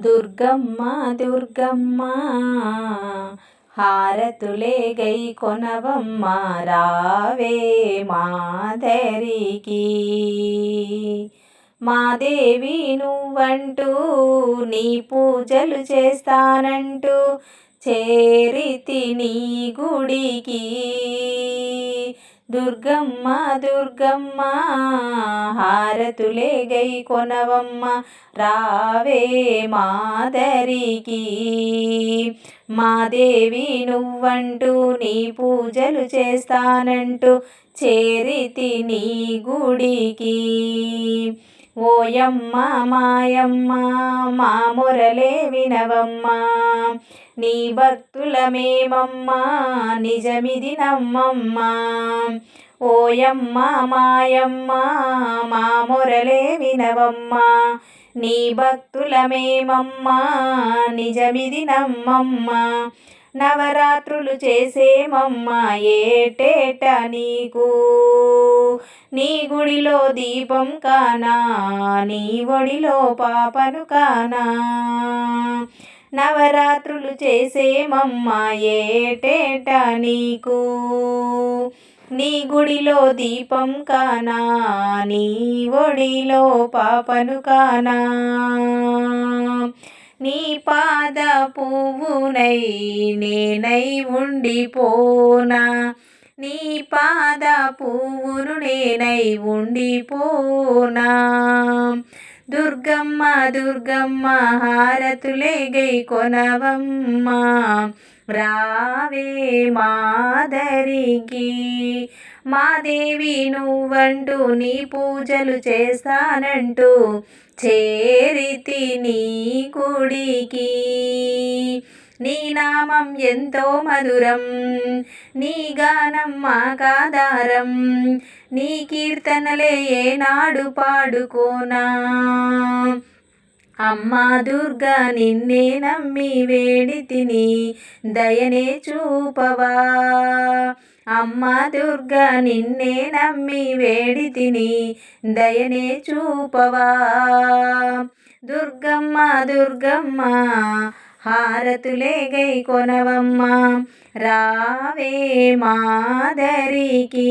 దుర్గమ్మ దుర్గమ్మ హారతులే గై కొనవమ్మ రావే మాధరికి. మాదేవి నువ్వంటూ నీ పూజలు చేస్తానంటూ చేరితి నీ గుడికి. దుర్గమ్మ దుర్గమ్మ హారతులే గై కొనవమ్మ రావే మాదరికి. మాదేవి నువ్వంటూ నీ పూజలు చేస్తానంటూ చేరితి నీ గుడికి. ఓయమ్మ మాయమ్మ మా మొరలే వినవమ్మా. నీ భక్తులమేమమ్మా నిజమిది నమ్మమ్మా. ఓయమ్మ మాయమ్మ మా మొరలే వినవమ్మా. నీ భక్తులమేమమ్మా నిజమిది నమ్మమ్మా. నవరాత్రులు చేసేమమ్మ ఏటేట నీకు? నీ గుడిలో దీపం కానా? నీ ఒడిలో పాపను కానా? నవరాత్రులు చేసేమమ్మ ఏటేట నీకు? నీ గుడిలో దీపం కానా? నీ ఒడిలో పాపను కానా? నీ పాద పువ్వునై ఉండిపోనా? నీ పాద పువ్వును నేనై ఉండిపోనా? దుర్గమ్మ దుర్గమ్మ హారతులే గై కొనవమ్మ. రావే మాదరికి. మాదేవి నువ్వంటూ నీ పూజలు చేస్తానంటూ చేరితి నీ కుడికి నీ నామం ఎంతో మధురం నీ గానం మాకాధారం నీ కీర్తనలే ఏనాడు పాడుకోనా. అమ్మా దుర్గా నిన్నే నమ్మి వేడి తిని దయనే చూపవా. అమ్మా దుర్గా నిన్నే నమ్మి వేడి తిని దయనే చూపవా. దుర్గమ్మ దుర్గమ్మ హారతులే గై కొనవమ్మ. రావే మాదరికి.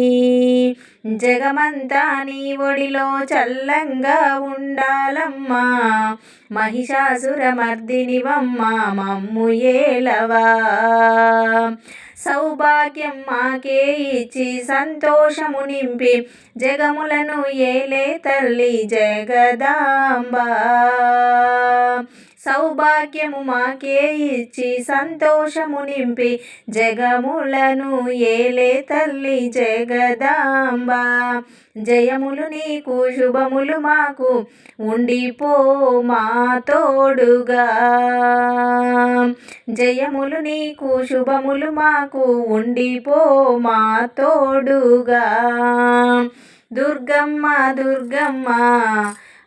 జగమంతా నీ ఒడిలో చల్లంగా ఉండాలమ్మా. మహిషాసురమర్దినివమ్మ మమ్ము ఏలవా. సౌభాగ్యం మాకే ఇచ్చి సంతోషము నింపి జగములను ఏలే తల్లి జగదాంబా. సౌభాగ్యము మాకే ఇచ్చి సంతోషము నింపి జగములను ఏలే తల్లి జగదాంబ. జయములు నీకు శుభములు మాకు ఉండిపో మా తోడుగా. జయములు నీకు శుభములు మాకు ఉండిపో మా తోడుగా. దుర్గమ్మ దుర్గమ్మ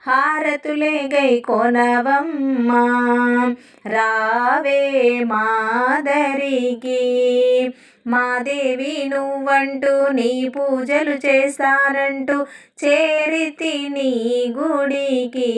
హారతులే గై కొనవమ్మా. రావే మాదరికి మాదేవి నువ్వంటూ నీ పూజలు చేస్తారంటూ చేరితి నీ గుడికి.